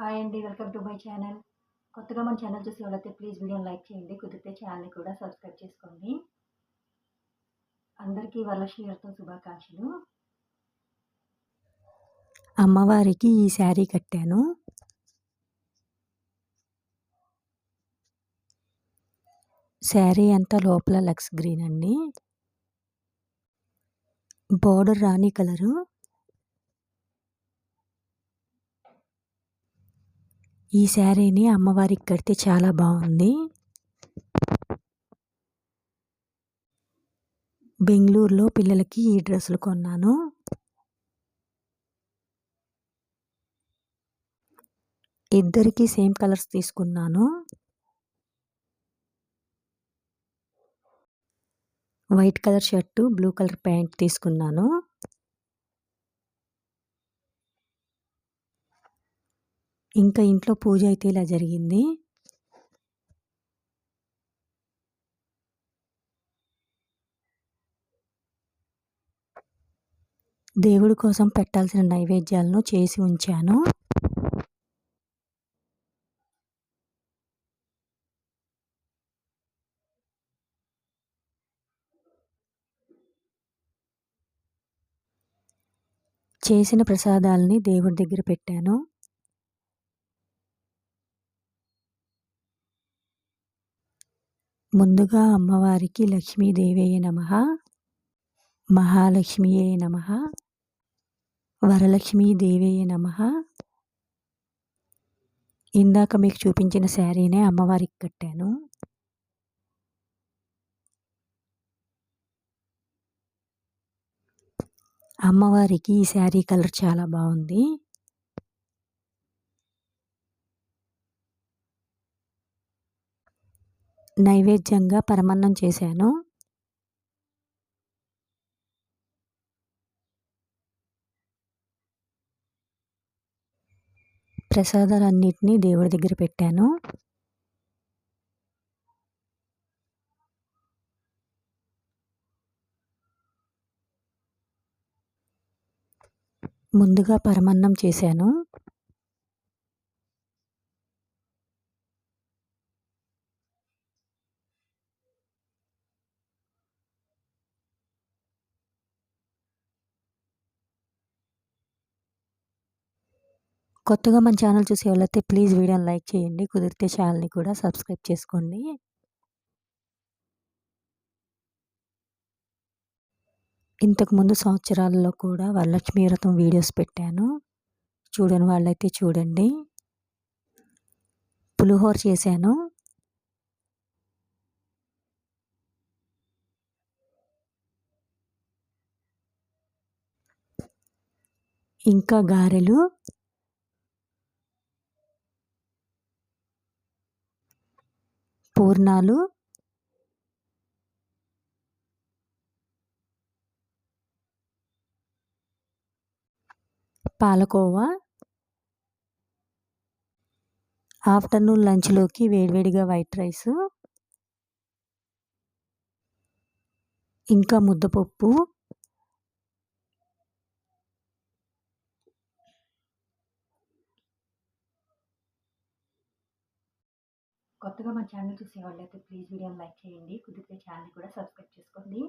Hi అండి welcome to my channel. కొత్తగా మన ఛానల్ చూసి ఎవరైతే ప్లీజ్ వీడియోని లైక్ చేయండి కుదిరితే ఛానల్ని కూడా సబ్స్క్రైబ్ చేసుకోండి. అందరికీ వరలక్ష్మి వ్రతం శుభాకాంక్షలు. అమ్మవారికి ఈ శారీ కట్టాను. శారీ అంతా లోపల లక్స్ గ్రీన్ అండి. బోర్డర్ రాణి కలరు. ఈ శారీని అమ్మవారికి కడితే చాలా బాగుంది. బెంగళూరులో పిల్లలకి ఈ డ్రెస్సులు కొన్నాను. ఇద్దరికి సేమ్ కలర్స్ తీసుకున్నాను. White colour shirt blue colour pant తీసుకున్నాను. ఇంకా ఇంట్లో పూజ అయితే ఇలా జరిగింది. దేవుడి కోసం పెట్టాల్సిన నైవేద్యాలను చేసి ఉంచాను. చేసిన ప్రసాదాలని దేవుడి దగ్గర పెట్టాను. ముందుగా అమ్మవారికి లక్ష్మీదేవయ్య నమ మహాలక్ష్మియే నమ వరలక్ష్మీదేవయ్య నమ. ఇందాక మీకు చూపించిన శారీనే అమ్మవారికి కట్టాను. అమ్మవారికి ఈ శారీ కలర్ చాలా బాగుంది. నైవేద్యంగా పరమన్నం చేశాను. ప్రసాదాలన్నిటినీ దేవుడి దగ్గర పెట్టాను. ముందుగా పరమన్నం చేశాను. కొత్తగా మన ఛానల్ చూసే వాళ్ళైతే ప్లీజ్ వీడియోని లైక్ చేయండి కుదిరితే ఛానల్ని కూడా సబ్స్క్రైబ్ చేసుకోండి. ఇంతకుముందు సంవత్సరాల్లో కూడా వరలక్ష్మీ వ్రతం వీడియోస్ పెట్టాను. చూడని వాళ్ళైతే చూడండి. పులిహోర చేశాను. ఇంకా గారెలు. పూర్ణాలు. పాలకోవా. ఆఫ్టర్నూన్ లంచ్లోకి వేడివేడిగా వైట్ రైస్. ఇంకా ముద్దపప్పు. కొత్తగా మా ఛానల్ చూసే వాళ్ళైతే ప్లీజ్ వీడియోని లైక్ చేయండి కుదిరితే ఛానల్ కూడా సబ్స్క్రైబ్ చేసుకోండి.